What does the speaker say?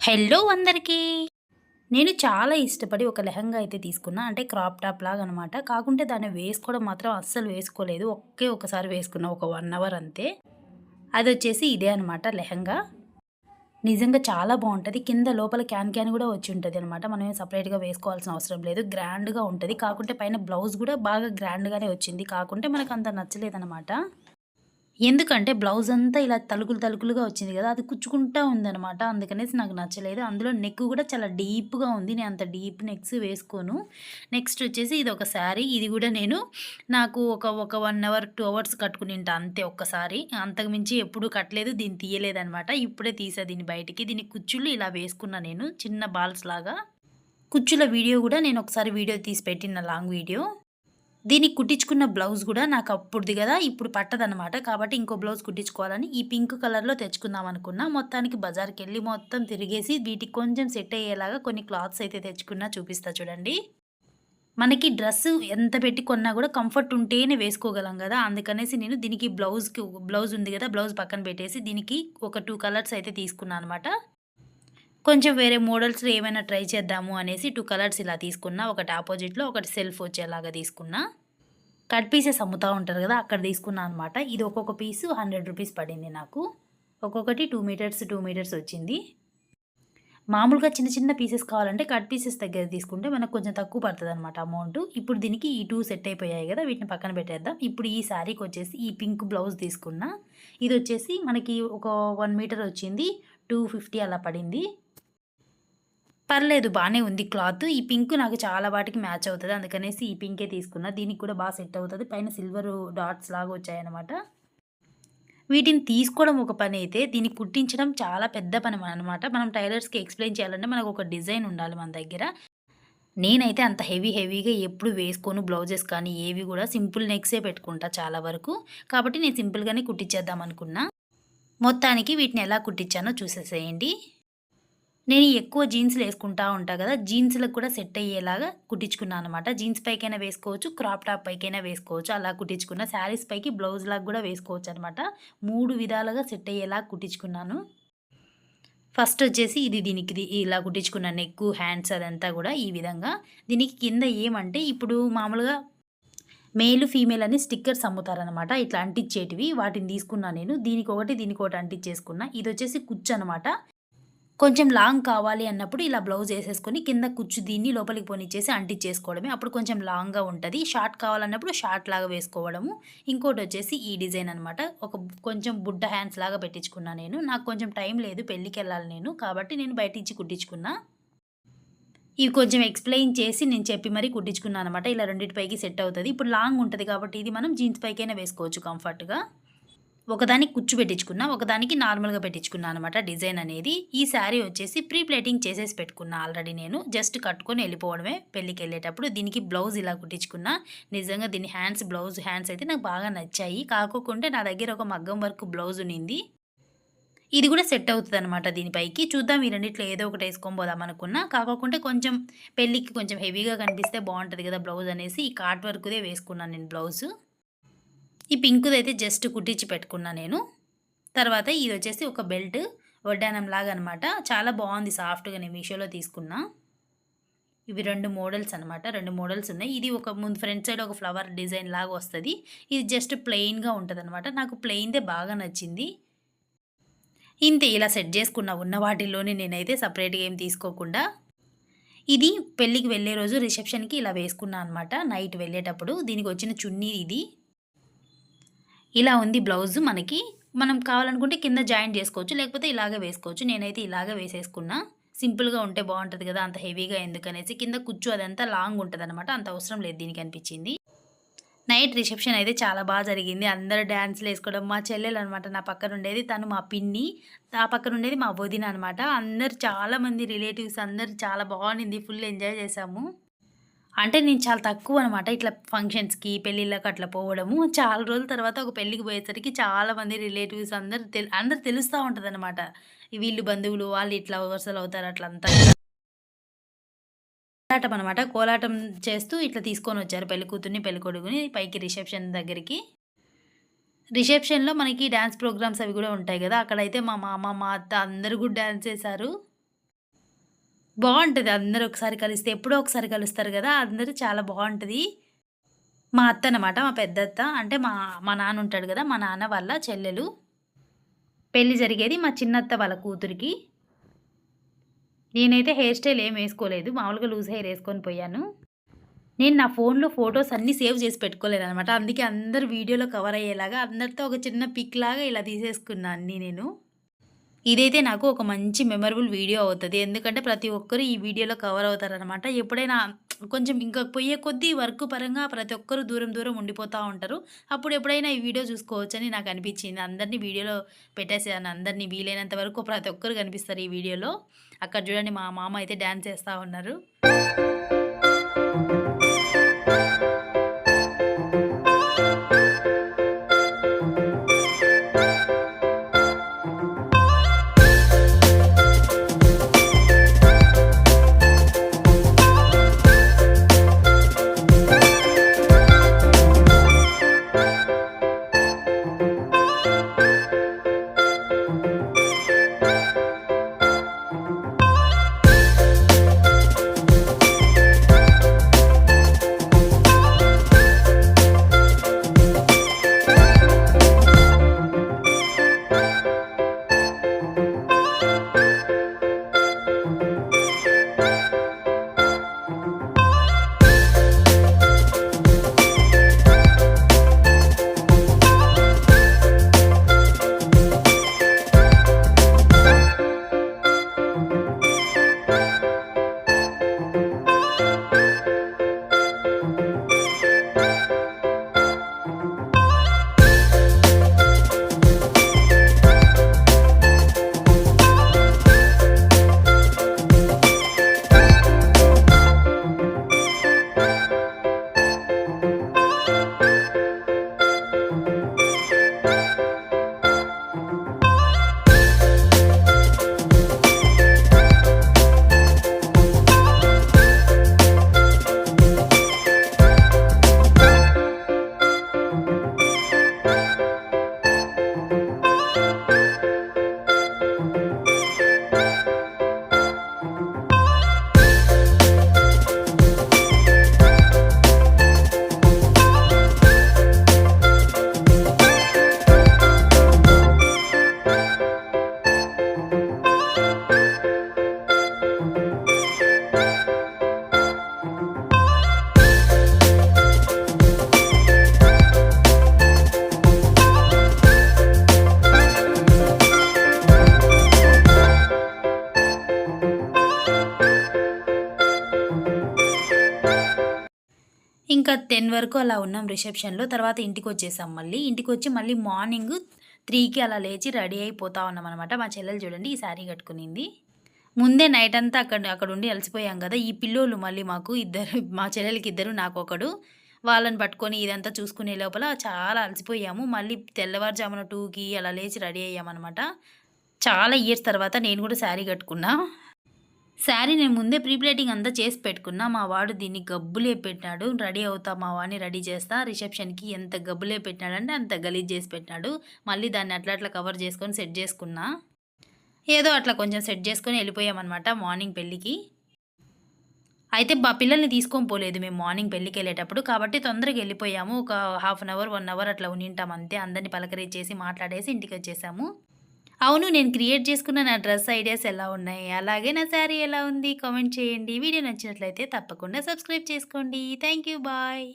Hello అందరికీ. నేను చాలా ఇష్టపడి ఒక లెహంగా అయితే తీసుకున్నా. అంటే క్రాప్ టాప్ లాగా అనమాట కాకుంటే దాన్ని వేసుకోవడం మాత్రం అస్సలు వేసుకోలేదు. ఒకే ఒకసారి వేసుకున్నా. ఒక వన్ అవర్ అంతే. అది వచ్చేసి ఇదే అనమాట లెహంగా. నిజంగా చాలా బాగుంటుంది. కింద లోపల క్యాన్ క్యాన్ కూడా వచ్చి ఉంటుంది అనమాట. మనం సపరేట్గా వేసుకోవాల్సిన అవసరం లేదు. గ్రాండ్గా ఉంటుంది. కాకుంటే పైన బ్లౌజ్ కూడా బాగా గ్రాండ్గానే వచ్చింది. కాకుంటే మనకు అంత నచ్చలేదనమాట. ఎందుకంటే బ్లౌజ్ అంతా ఇలా తలుకులు తలుకులుగా వచ్చింది కదా అది కుచ్చుకుంటా ఉందనమాట అందుకనేసి నాకు నచ్చలేదు. అందులో నెక్ కూడా చాలా డీప్గా ఉంది. నేను అంత డీప్ నెక్స్ వేసుకోను. నెక్స్ట్ వచ్చేసి ఇది ఒక శారీ. ఇది కూడా నేను నాకు ఒక ఒక వన్ అవర్ టూ అవర్స్ కట్టుకుని ఉంటా అంతే ఒక్కసారి. అంతకుమించి ఎప్పుడు కట్టలేదు. దీన్ని తీయలేదనమాట ఇప్పుడే తీసా దీన్ని బయటికి. దీన్ని కుచ్చులు ఇలా వేసుకున్నా నేను చిన్న బాల్స్ లాగా. కుచ్చుల వీడియో కూడా నేను ఒకసారి వీడియో తీసి పెట్టిన లాంగ్ వీడియో. దీనికి కుట్టించుకున్న బ్లౌజ్ కూడా నాకు అప్పుడుది కదా ఇప్పుడు పట్టదనమాట కాబట్టి ఇంకో బ్లౌజ్ కుట్టించుకోవాలని ఈ పింక్ కలర్లో తెచ్చుకుందాం అనుకున్నా. మొత్తానికి బజార్కి వెళ్ళి మొత్తం తిరిగేసి వీటికి కొంచెం సెట్ అయ్యేలాగా కొన్ని క్లాత్స్ అయితే తెచ్చుకున్నా చూపిస్తా చూడండి. మనకి డ్రెస్ ఎంత పెట్టి కొన్నా కూడా కంఫర్ట్ ఉంటేనే వేసుకోగలం కదా. అందుకనేసి నేను దీనికి బ్లౌజ్కి బ్లౌజ్ ఉంది కదా బ్లౌజ్ పక్కన పెట్టేసి దీనికి ఒక టూ కలర్స్ అయితే తీసుకున్నాను అనమాట కొంచెం వేరే మోడల్స్లో ఏమైనా ట్రై చేద్దాము అనేసి టూ కలర్స్ ఇలా తీసుకున్నా. ఒకటి ఆపోజిట్లో ఒకటి సెల్ఫ్ వచ్చేలాగా తీసుకున్నా. కట్ పీసెస్ అమ్ముతూ ఉంటారు కదా అక్కడ తీసుకున్నా అనమాట ఇది ఒక్కొక్క పీసు హండ్రెడ్ రూపీస్ పడింది నాకు. ఒక్కొక్కటి టూ మీటర్స్ టూ మీటర్స్ వచ్చింది. మామూలుగా చిన్న చిన్న పీసెస్ కావాలంటే కట్ పీసెస్ దగ్గర తీసుకుంటే మనకు కొంచెం తక్కువ పడుతుంది అనమాట అమౌంట్. ఇప్పుడు దీనికి ఈ టూ సెట్ అయిపోయాయి కదా వీటిని పక్కన పెట్టేద్దాం. ఇప్పుడు ఈ శారీకి వచ్చేసి ఈ పింక్ బ్లౌజ్ తీసుకున్నా. ఇది వచ్చేసి మనకి ఒక వన్ మీటర్ వచ్చింది టూ ఫిఫ్టీ అలా పడింది. పర్లేదు బాగానే ఉంది క్లాత్. ఈ పింక్ నాకు చాలా వాటికి మ్యాచ్ అవుతుంది. అందుకనేసి ఈ పింకే తీసుకున్నా. దీనికి కూడా బాగా సెట్ అవుతుంది. పైన సిల్వర్ డాట్స్ లాగా వచ్చాయన్నమాట. వీటిని తీసుకోవడం ఒక పని అయితే దీన్ని కుట్టించడం చాలా పెద్ద పని అనమాట మనం టైలర్స్కి ఎక్స్ప్లెయిన్ చేయాలంటే మనకు ఒక డిజైన్ ఉండాలి మన దగ్గర. నేనైతే అంత హెవీ హెవీగా ఎప్పుడు వేసుకోను. బ్లౌజెస్ కానీ ఏవి కూడా సింపుల్ నెక్సే పెట్టుకుంటా చాలా వరకు. కాబట్టి నేను సింపుల్గానే కుట్టించేద్దాం అనుకున్నా. మొత్తానికి వీటిని ఎలా కుట్టించానో చూసేసేయండి. నేను ఎక్కువ జీన్స్లు వేసుకుంటా ఉంటా కదా జీన్స్లకు కూడా సెట్ అయ్యేలాగా కుట్టించుకున్నాను అనమాట జీన్స్ పైకైనా వేసుకోవచ్చు క్రాప్ టాప్ పైకైనా వేసుకోవచ్చు అలా కుట్టించుకున్న. శారీస్ పైకి బ్లౌజ్ లాగా కూడా వేసుకోవచ్చు అనమాట మూడు విధాలుగా సెట్ అయ్యేలా కుట్టించుకున్నాను. ఫస్ట్ వచ్చేసి ఇది దీనికి ఇలా కుట్టించుకున్న నెక్ హ్యాండ్స్ అదంతా కూడా ఈ విధంగా. దీనికి కింద ఏమంటే ఇప్పుడు మామూలుగా మేలు ఫీమేల్ అని స్టిక్కర్స్ అమ్ముతారనమాట ఇట్లా అంటించేటివి వాటిని తీసుకున్నా నేను. దీనికి ఒకటి దీనికి ఒకటి అంటించేసుకున్నా ఇది వచ్చేసి కుచ్చు అనమాట కొంచెం లాంగ్ కావాలి అన్నప్పుడు ఇలా బ్లౌజ్ వేసేసుకొని కింద కుచ్చు దీన్ని లోపలికి పోనిచ్చేసి అంటించేసుకోవడమే అప్పుడు కొంచెం లాంగ్గా ఉంటుంది. షార్ట్ కావాలన్నప్పుడు షార్ట్ లాగా వేసుకోవడము. ఇంకోటి వచ్చేసి ఈ డిజైన్ అనమాట ఒక కొంచెం బుడ్డ హ్యాండ్స్ లాగా పెట్టించుకున్నా నేను. నాకు కొంచెం టైం లేదు పెళ్ళికి వెళ్ళాలి నేను. కాబట్టి నేను బయట ఇచ్చి కుట్టించుకున్నా. ఇవి కొంచెం ఎక్స్ప్లెయిన్ చేసి నేను చెప్పి మరీ కుట్టించుకున్నాను అనమాట ఇలా రెండింటిపైకి సెట్ అవుతుంది. ఇప్పుడు లాంగ్ ఉంటుంది కాబట్టి ఇది మనం జీన్స్ పైకైనా వేసుకోవచ్చు కంఫర్ట్గా. ఒకదానికి కుచ్చు పెట్టించుకున్నా ఒకదానికి నార్మల్గా పెట్టించుకున్నా అనమాట డిజైన్ అనేది. ఈ శారీ వచ్చేసి ప్రీ ప్లేటింగ్ చేసేసి పెట్టుకున్నా ఆల్రెడీ నేను. జస్ట్ కట్టుకొని వెళ్ళిపోవడమే పెళ్ళికి వెళ్ళేటప్పుడు. దీనికి బ్లౌజ్ ఇలా కుట్టించుకున్నా. నిజంగా దీని హ్యాండ్స్ బ్లౌజ్ హ్యాండ్స్ అయితే నాకు బాగా నచ్చాయి. కాకోకుంటే నా దగ్గర ఒక మగ్గం వర్క్ బ్లౌజ్ ఉన్నింది ఇది కూడా సెట్ అవుతుంది అనమాట దీనిపైకి. చూద్దాం ఈ రెండిట్లో ఏదో ఒకటి వేసుకొని పోదాం అనుకున్నా. కాకోకుంటే కొంచెం పెళ్ళికి కొంచెం హెవీగా కనిపిస్తే బాగుంటుంది కదా బ్లౌజ్ అనేసి. ఈ కాట్ వర్క్దే వేసుకున్నాను నేను బ్లౌజు. ఈ పింకుది అయితే జస్ట్ కుట్టించి పెట్టుకున్నా నేను. తర్వాత ఇది వచ్చేసి ఒక బెల్ట్ వడ్డానం లాగా అనమాట చాలా బాగుంది సాఫ్ట్గా నేను మీషోలో తీసుకున్నా. ఇవి రెండు మోడల్స్ అనమాట. రెండు మోడల్స్ ఉన్నాయి. ఇది ఒక ముందు ఫ్రంట్ సైడ్ ఒక ఫ్లవర్ డిజైన్ లాగా వస్తుంది. ఇది జస్ట్ ప్లెయిన్గా ఉంటుంది అనమాట నాకు ప్లెయిన్దే బాగా నచ్చింది. ఇంతే ఇలా సెట్ చేసుకున్న ఉన్న వాటిల్లోనే నేనైతే సపరేట్గా ఏం తీసుకోకుండా ఇది పెళ్ళికి వెళ్ళే రోజు రిసెప్షన్కి ఇలా వేసుకున్నా అనమాట. నైట్ వెళ్ళేటప్పుడు దీనికి వచ్చిన చున్నీ ఇది. ఇలా ఉంది బ్లౌజ్ మనకి. మనం కావాలనుకుంటే కింద జాయిన్ చేసుకోవచ్చు లేకపోతే ఇలాగే వేసుకోవచ్చు. నేనైతే ఇలాగే వేసేసుకున్నా. సింపుల్గా ఉంటే బాగుంటుంది కదా అంత హెవీగా ఎందుకనేసి. కింద కూర్చో అదంతా లాంగ్ ఉంటుంది అనమాట అంత అవసరం లేదు దీనికి అనిపించింది. నైట్ రిసెప్షన్ అయితే చాలా బాగా జరిగింది. అందరూ డ్యాన్స్లు వేసుకోవడం మా చెల్లెలు అనమాట నా పక్కన ఉండేది తను మా పిన్ని ఆ పక్కన ఉండేది మా వదిన అనమాట అందరు చాలామంది రిలేటివ్స్ అందరు చాలా బాగుంది ఫుల్ ఎంజాయ్ చేసాము అంటే నేను చాలా తక్కువ అనమాట ఇట్లా ఫంక్షన్స్కి పెళ్ళిళ్ళకి అట్లా పోవడము. చాలా రోజుల తర్వాత ఒక పెళ్ళికి పోయేసరికి చాలామంది రిలేటివ్స్ అందరు తెలు అందరు తెలుస్తూ ఉంటుంది అనమాట వీళ్ళు బంధువులు వాళ్ళు ఇట్లా వరుసలు అవుతారు అట్లా అంతా కోలాటం అనమాట కోలాటం చేస్తూ ఇట్లా తీసుకొని వచ్చారు పెళ్ళి కూతుర్ని పెళ్ళి కొడుకుని పైకి రిసెప్షన్ దగ్గరికి. రిసెప్షన్లో మనకి డ్యాన్స్ ప్రోగ్రామ్స్ అవి కూడా ఉంటాయి కదా. అక్కడైతే మా మామ మా అత్త అందరు కూడా డ్యాన్స్ చేశారు. బాగుంటుంది అందరూ ఒకసారి కలిస్తే. ఎప్పుడో ఒకసారి కలుస్తారు కదా అందరూ చాలా బాగుంటుంది మా అత్త అనమాట మా పెద్దత్త. అంటే మా మా నాన్న ఉంటాడు కదా మా నాన్న వాళ్ళ చెల్లెలు. పెళ్ళి జరిగేది మా చిన్నత్త వాళ్ళ కూతురికి. నేనైతే హెయిర్ స్టైల్ ఏం వేసుకోలేదు మామూలుగా లూజ్ హెయిర్ వేసుకొని పోయాను. నేను నా ఫోన్‌లో ఫొటోస్ అన్నీ సేవ్ చేసి పెట్టుకోలేదనమాట. అందుకే అందరూ వీడియోలో కవర్ అయ్యేలాగా అందరితో ఒక చిన్న పిక్ లాగా ఇలా తీసేసుకున్నాను అన్నీ నేను. ఇదైతే నాకు ఒక మంచి మెమరబుల్ వీడియో అవుతుంది ఎందుకంటే ప్రతి ఒక్కరు ఈ వీడియోలో కవర్ అవుతారనమాట. ఎప్పుడైనా కొంచెం ఇంకా పోయే కొద్దీ వర్క్ పరంగా ప్రతి ఒక్కరు దూరం దూరం ఉండిపోతూ ఉంటారు. అప్పుడు ఎప్పుడైనా ఈ వీడియో చూసుకోవచ్చని నాకు అనిపించింది. అందరినీ వీడియోలో పెట్టేసాను. అందరిని వీలైనంత వరకు ప్రతి ఒక్కరు కనిపిస్తారు ఈ వీడియోలో. అక్కడ చూడండి మా మామ అయితే డ్యాన్స్ చేస్తూ ఉన్నారు. టెన్ వరకు అలా ఉన్నాం రిసెప్షన్‌లో. తర్వాత ఇంటికి వచ్చేసాం మళ్ళీ. ఇంటికి వచ్చి మళ్ళీ మార్నింగ్ త్రీకి అలా లేచి రెడీ అయిపోతా ఉన్నామనమాట. మా చెల్లెలు చూడండి ఈ శారీ కట్టుకునింది. ముందే నైట్ అంతా అక్కడ అక్కడ ఉండి అలసిపోయాం కదా ఈ పిల్లోళ్ళు మళ్ళీ మాకు ఇద్దరు మా చెల్లెలకి ఇద్దరు, నాకు ఒకడు వాళ్ళని పట్టుకొని ఇదంతా చూసుకునే లోపల చాలా అలసిపోయాము. మళ్ళీ తెల్లవారుజామున టూకి అలా లేచి రెడీ అయ్యామన్నమాట చాలా ఇయర్స్ తర్వాత నేను కూడా శారీ కట్టుకున్నా. శారీ నేను ముందే ప్రీప్లేటింగ్ అంతా చేసి పెట్టుకున్నా. మా వాడు దీన్ని గబ్బులే పెట్టినాడు. రెడీ అవుతా మా వాడిని రెడీ చేస్తా రిసెప్షన్‌కి ఎంత గబ్బులే పెట్టినాడంటే అంత గలీజ్ చేసి పెట్టినాడు. మళ్ళీ దాన్ని అట్లా అట్లా కవర్ చేసుకొని సెట్ చేసుకున్నా. ఏదో అట్లా కొంచెం సెట్ చేసుకొని వెళ్ళిపోయామన్నమాట మార్నింగ్ పెళ్ళికి. అయితే మా పిల్లల్ని తీసుకొని పోలేదు మేము మార్నింగ్ పెళ్ళికెళ్ళేటప్పుడు. కాబట్టి తొందరగా వెళ్ళిపోయాము ఒక half an hour, one hour అట్లా ఉండింటాం అంతే. అందరిని పలకరించేసి మాట్లాడేసి ఇంటికి వచ్చేసాము అవును నేను క్రియేట్ చేసుకున్న నా డ్రెస్ ఐడియాస్ ఎలా ఉన్నాయి? అలాగే నా శారీ ఎలా ఉంది? కామెంట్ చేయండి. వీడియో నచ్చినట్లయితే తప్పకుండా సబ్స్క్రైబ్ చేసుకోండి. Thank you. బాయ్.